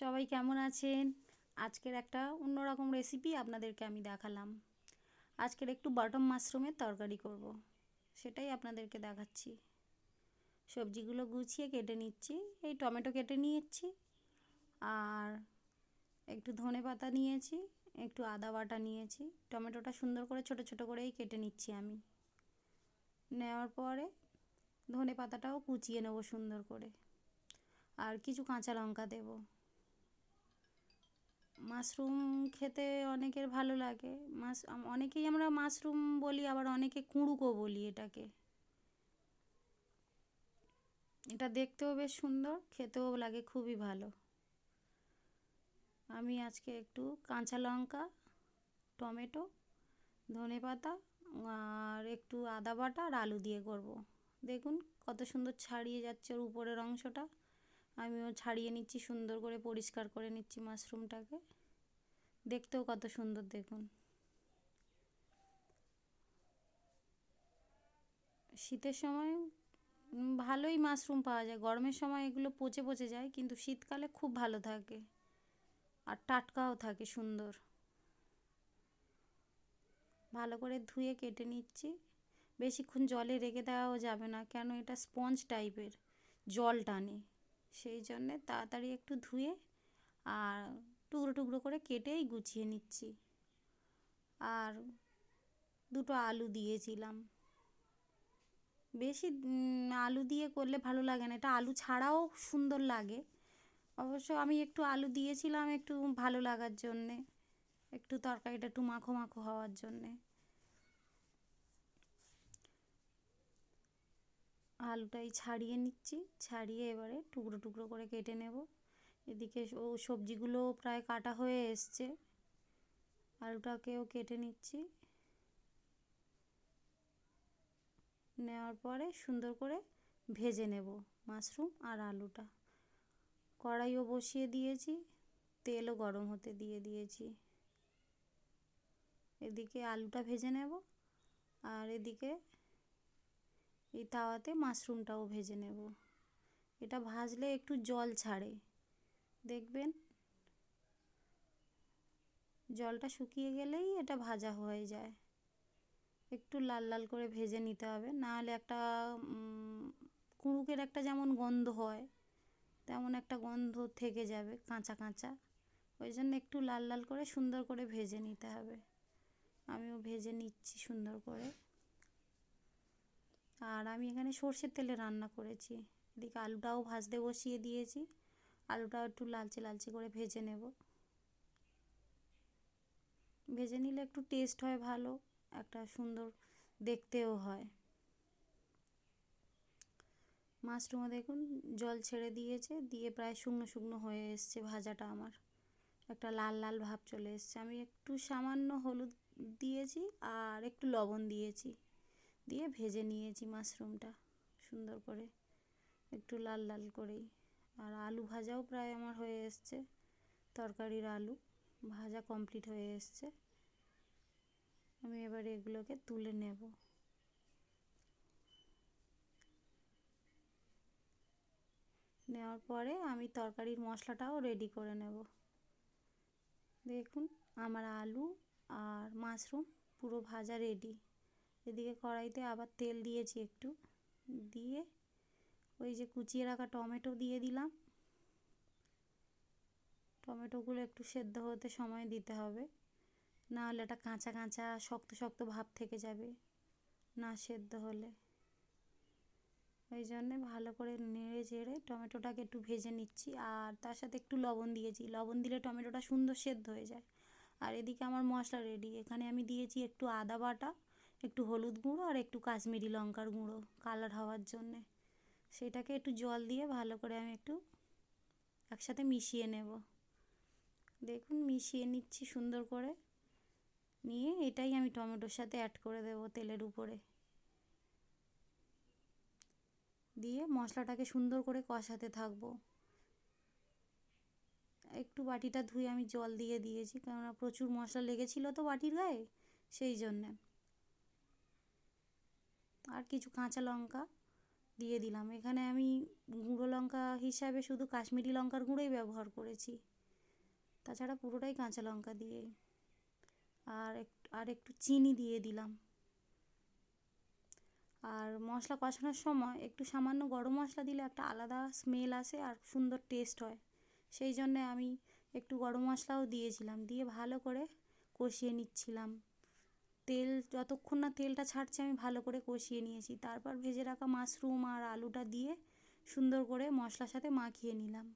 সবাই কেমন আছেন? আজকের একটা অন্যরকম রেসিপি আপনাদেরকে আমি দেখালাম। আজকের একটু বাটম মাশরুমের তরকারি করব। সেটাই আপনাদেরকে দেখাচ্ছি। সবজিগুলো গুছিয়ে কেটে নিচ্ছি। এই টমেটো কেটে নিয়েছি। আর একটু ধনে পাতা নিয়েছি, একটু আদা বাটা নিয়েছি। টমেটোটা সুন্দর করে ছোট ছোট করেই কেটে নিচ্ছি আমি। নেওয়ার পরে ধনে পাতাটাও কুচিয়ে নেব সুন্দর করে। আর কিছু কাঁচা লঙ্কা দেবো। মাশরুম খেতে অনেকের ভালো লাগে। মাছ অনেকেই আমরা মাশরুম বলি, আবার অনেকে কুঁড়ুকো বলি এটাকে। এটা দেখতেও বেশ সুন্দর, খেতেও লাগে খুবই ভালো। আমি আজকে একটু কাঁচা লঙ্কা, টমেটো, ধনে পাতা, আর একটু আদা বাটা আর আলু দিয়ে করব। দেখুন কত সুন্দর ছাড়িয়ে যাচ্ছে ওর উপরের অংশটা। আমিও ছাড়িয়ে নিচ্ছি, সুন্দর করে পরিষ্কার করে নিচ্ছি মাশরুমটাকে। দেখতেও কত সুন্দর দেখুন। শীতের সময় ভালোই মাশরুম পাওয়া যায়, গরমের সময় এগুলো পচে পচে যায়, কিন্তু শীতকালে খুব ভালো থাকে আর টাটকাও থাকে সুন্দর। ভালো করে ধুয়ে কেটে নিচ্ছি। বেশিক্ষণ জলে রেখে দেওয়াও যাবে না, কেন এটা স্পঞ্জ টাইপের, জল টানে। সেই জন্যে তাড়াতাড়ি একটু ধুয়ে আর টুকরো টুকরো করে কেটেই গুছিয়ে নিচ্ছি। আর দুটো আলু দিয়েছিলাম। বেশি আলু দিয়ে করলে ভালো লাগে না। এটা আলু ছাড়াও সুন্দর লাগে। অবশ্য আমি একটু আলু দিয়েছিলাম একটু ভালো লাগার জন্যে, একটু তরকারিটা একটু মাখো মাখো হওয়ার জন্যে। আলুটাই ছাড়িয়ে নিচ্ছি, ছাড়িয়ে এবারে টুকরো টুকরো করে কেটে নেব। এদিকে ও সবজিগুলো প্রায় কাটা হয়ে এসছে। আলুটাকেও কেটে নিচ্ছি। নেওয়ার পরে সুন্দর করে ভেজে নেব মাশরুম আর আলুটা। কড়াইও বসিয়ে দিয়েছি, তেলও গরম হতে দিয়ে দিয়েছি। এদিকে আলুটা ভেজে নেব আর এদিকে এই তাওয়াতে মাশরুমটাও ভেজে নেব। এটা ভাজলে একটু জল ছাড়ে। দেখবেন? জলটা শুকিয়ে গেলেই এটা ভাজা হয়ে যায়। একটু লাল লাল করে ভেজে নিতে হবে। নাহলে একটা কুড়ুকের একটা যেমন গন্ধ হয়, তেমন একটা গন্ধ থেকে যাবে কাঁচা কাঁচা। ওই জন্য একটু লাল লাল করে সুন্দর করে ভেজে নিতে হবে। আমিও ভেজে নিচ্ছি সুন্দর করে। আর আমি এখানে সর্ষের তেলে রান্না করেছি। এদিকে আলুটাও ভাজতে বসিয়ে দিয়েছি। আলুটাও একটু লালচে লালচে করে ভেজে নেব। ভেজে নিলে একটু টেস্ট হয় ভালো, একটা সুন্দর দেখতেও হয়। মাছটুমো দেখুন, জল ছেড়ে দিয়েছে, দিয়ে প্রায় শুকনো শুকনো হয়ে এসছে ভাজাটা আমার। একটা লাল লাল ভাব চলে এসছে। আমি একটু সামান্য হলুদ দিয়েছি আর একটু লবণ দিয়েছি। দিয়ে ভেজে নিয়েছি মাশরুমটা সুন্দর করে। একটু লাল লাল করেই। আর আলু ভাজাও প্রায় আমার হয়ে এসছে, তরকারির আলু। ভাজা কমপ্লিট হয়ে এসছে। আমি এবার এগুলোকে তুলে নেব। নেওয়ার পরে আমি তরকারির মশলাটাও রেডি করে নেব। দেখুন, আমার আলু আর মাশরুম পুরো ভাজা রেডি এদিকে কড়াইতে আবার তেল দিয়েছি একটু। দিয়ে ওই যে কুচিয়ে রাখা টমেটো দিয়ে দিলাম। টমেটোগুলো একটু সেদ্ধ হতে সময় দিতে হবে। না হলে এটা কাঁচা কাঁচা, শক্ত শক্ত ভাব থেকে যাবে না সেদ্ধ হলে। ওই জন্যে ভালো করে নেড়ে চেড়ে টমেটোটাকে একটু ভেজে নিচ্ছি। আর তার সাথে একটু লবণ দিয়েছি। লবণ দিলে টমেটোটা সুন্দর সেদ্ধ হয়ে যায়। আর এদিকে আমার মশলা রেডি এখানে আমি দিয়েছি একটু আদা বাটা। একটু হলুদ গুঁড়ো আর একটু কাশ্মীরি লঙ্কার গুঁড়ো কালার হওয়ার জন্যে। সেটাকে একটু জল দিয়ে ভালো করে আমি একটু একসাথে মিশিয়ে নেব। দেখুন, মিশিয়ে নিচ্ছি সুন্দর করে। নিয়ে এটাই আমি টমেটোর সাথে অ্যাড করে দেবো তেলের উপরে। দিয়ে মশলাটাকে সুন্দর করে কষাতে থাকব। একটু বাটিটা ধুয়ে আমি জল দিয়ে দিয়েছি, কেননা প্রচুর মশলা লেগেছিলো তো বাটির গায়ে, সেই জন্যে। আর কিছু কাঁচা লঙ্কা দিয়ে দিলাম। এখানে আমি গুঁড়ো লঙ্কা হিসাবে শুধু কাশ্মীরি লঙ্কার গুঁড়োই ব্যবহার করেছি। তাছাড়া পুরোটাই কাঁচা লঙ্কা দিয়ে। আর আর একটু চিনি দিয়ে দিলাম। আর মশলা কষানোর সময় একটু সামান্য গরম মশলা দিলে একটা আলাদা স্মেল আসে আর সুন্দর টেস্ট হয়। সেই জন্যে আমি একটু গরম মশলাও দিয়েছিলাম। দিয়ে ভালো করে কষিয়ে নিচ্ছিলাম। তেল, যতক্ষণ না তেলটা ছাড়ছে আমি ভালো করে কষিয়ে নিয়েছি। তারপর ভেজে রাখা মাশরুম আর আলুটা দিয়ে সুন্দর করে মশলার সাথে মাখিয়ে নিলাম।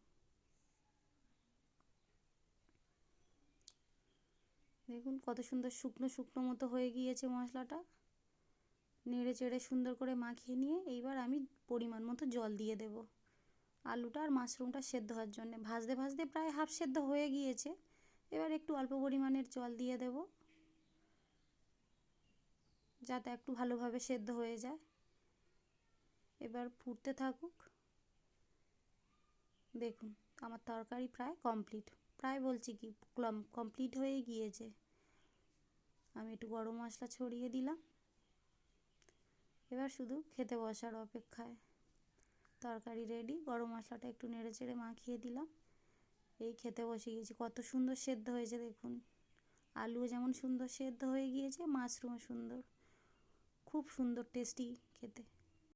দেখুন কত সুন্দর শুকনো শুকনো মতো হয়ে গিয়েছে মশলাটা। নেড়ে চেড়ে সুন্দর করে মাখিয়ে নিয়ে এইবার আমি পরিমাণ মতো জল দিয়ে দেব। আলুটা আর মাশরুমটা সেদ্ধ হওয়ার জন্যে। ভাজতে ভাজতে প্রায় হাফ সেদ্ধ হয়ে গিয়েছে। এবার একটু অল্প পরিমাণের জল দিয়ে দেব। যাতে একটু ভালোভাবে সেদ্ধ হয়ে যায়। এবার ফুটতে থাকুক। দেখুন, আমার তরকারি প্রায় কমপ্লিট প্রায় বলছি কি কমপ্লিট হয়ে গিয়েছে। আমি একটু গরম মশলা ছড়িয়ে দিলাম। এবার শুধু খেতে বসার অপেক্ষায় তরকারি রেডি গরম মশলাটা একটু নেড়ে চেড়ে মাখিয়ে দিলাম। এই খেতে বসে গিয়েছি। কত সুন্দর সেদ্ধ হয়েছে, দেখুন। আলুও যেমন সুন্দর সেদ্ধ হয়ে গিয়েছে, মাশরুমও সুন্দর। খুব সুন্দর টেস্টি খেতে